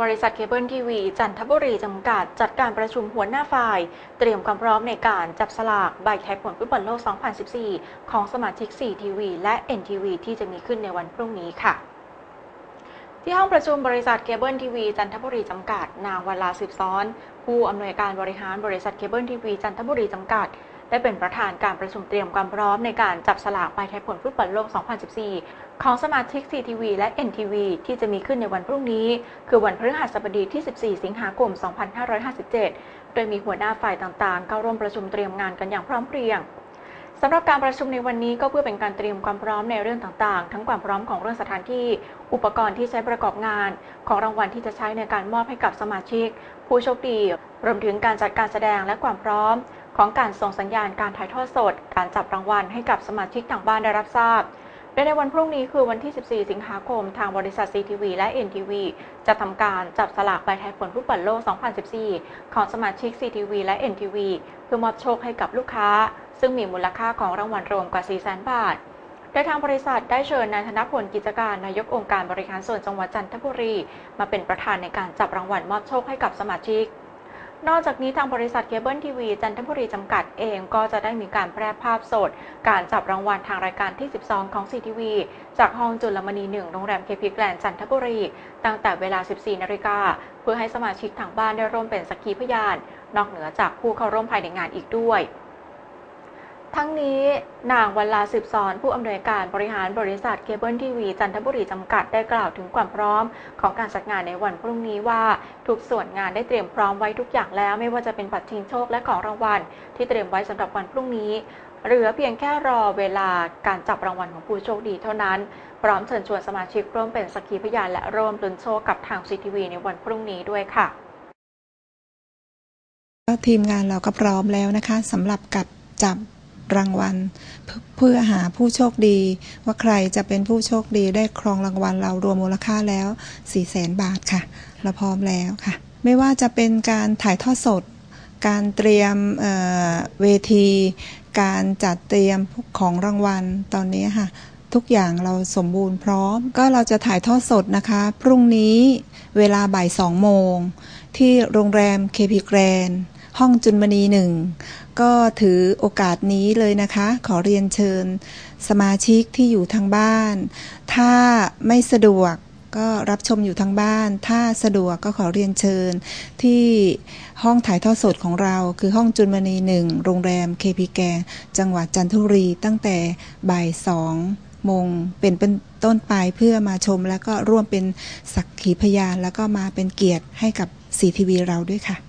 บริษัทเคเบิลทีวีจันทบุรีจำกัดจัดการประชุมหัวหน้าฝ่าย เตรียมความพร้อมในการจับสลากใบทายผลฟุตบอลโลก 2014 ของสมาชิก 4TV และ NTV ที่จะมีขึ้นในวันพรุ่งนี้ค่ะที่ห้องประชุมบริษัทเคเบิลทีวีจันทบุรีจำกัด นางวลาสืบซ้อน ผู้อำนวยการบริหารบริษัทเคเบิลทีวีจันทบุรีจำกัด ได้เป็นประธานการประชุมเตรียมความพร้อมในการจับสลากใบทายผลฟุตบอลโลก 2014 ของสมาชิก CTV และ NTV ที่จะมีขึ้นในวันพรุ่งนี้ คือวันพฤหัสบดีที่ 14 สิงหาคม 2557 โดยมีหัวหน้าฝ่ายต่างๆ เข้าร่วมประชุมเตรียมงานกันอย่างพร้อมเพรียงสำหรับการประชุมในวันนี้ก็เพื่อเป็นการเตรียมความพร้อมในเรื่องต่างๆ ทั้งความพร้อมของเรื่องสถานที่ อุปกรณ์ที่ใช้ประกอบงาน ของรางวัลที่จะใช้ในการมอบให้กับสมาชิก ผู้โชคดี รวมถึงการจัดการแสดงและความพร้อม ของการส่งสัญญาณการถ่ายทอดสด การจับรางวัลให้กับสมาชิกทางบ้านได้รับทราบโดยในวันพรุ่งนี้คือวันที่ 14 สิงหาคม ทางบริษัท CTV และ NTV จะทำการจับสลากใบทายผลฟุตบอลโลก 2014 ของสมาชิก CTV และ NTV เพื่อมอบโชคให้กับลูกค้า ซึ่งมีมูลค่าของรางวัลรวมกว่า 400,000 บาทโดยทางบริษัทได้เชิญนายธนพลกิจการนายกองค์การบริหารส่วนจังหวัดจันทบุรี มาเป็นประธานในการจับรางวัลมอบโชคให้กับสมาชิก นอกจากนี้ทางบริษัทเคเบิลทีวีจันทบุรีจำกัดเองก็จะได้มีการแพร่ภาพสด การจับรางวัลทางรายการที่ 12 ของซีทีวีจากห้องจุลมณี 1 โรงแรมเคพีแกลนจันทบุรี ตั้งแต่เวลา 14 นาฬิกา เพื่อให้สมาชิกทางบ้านได้ร่วมเป็นสักขีพยาน นอกเหนือจากผู้เข้าร่วมภายในงานอีกด้วย ทั้งนี้นางวัลลาสืบสอนผู้อำนวยการบริหารบริษัทเคเบิลทีวีจันทบุรีจำกัดได้กล่าวถึงความพร้อม ของการจัดงานในวันพรุ่งนี้ว่าทุกส่วนงานได้เตรียมพร้อมไว้ทุกอย่างแล้ว ไม่ว่าจะเป็นบัตรชิงโชคและของรางวัล ที่เตรียมไว้สำหรับวันพรุ่งนี้เหลือเพียงแค่รอเวลาการจับรางวัลของผู้โชคดีเท่านั้น พร้อมเชิญชวนสมาชิกร่วมเป็นสักขีพยานและร่วมลุ้นโชคกับทางซีทีวีในวันพรุ่งนี้ด้วยค่ะทีมงานเราก็พร้อมแล้วนะคะสำหรับกับจับ รางวัล เพื่อหาผู้โชคดี ว่าใครจะเป็นผู้โชคดีได้ครองรางวัลเรารวมมูลค่าแล้ว4 0 0แสนบาทค่ะ เราพร้อมแล้วค่ะ ไม่ว่าจะเป็นการถ่ายทอดสด การเตรียมเเวที การจัดเตรียมของรางวัลตอนนี้ค่ะทุกอย่างเราสมบูรณ์พร้อม ก็เราจะถ่ายทอดสดนะคะ พรุ่งนี้เวลาบ่ายสองโมง ที่โรงแรม KP Grand ห้องจุนมณีหนึ่งก็ถือโอกาสนี้เลยนะคะ ขอเรียนเชิญ สมาชิกที่อยู่ทางบ้าน ถ้าไม่สะดวกก็รับชมอยู่ทางบ้าน ถ้าสะดวกก็ขอเรียนเชิญ ที่ห้องถ่ายทอดสดของเรา คือห้องจุนมณีหนึ่งโรงแรม KP แกจังหวัดจันทบุรีตั้งแต่บ่ายสองโมงเป็นเป็นต้นไปเพื่อมาชม แล้วก็ร่วมเป็นสักขีพยาน แล้วก็มาเป็นเกียรติให้กับสีทีวีเราด้วยค่ะ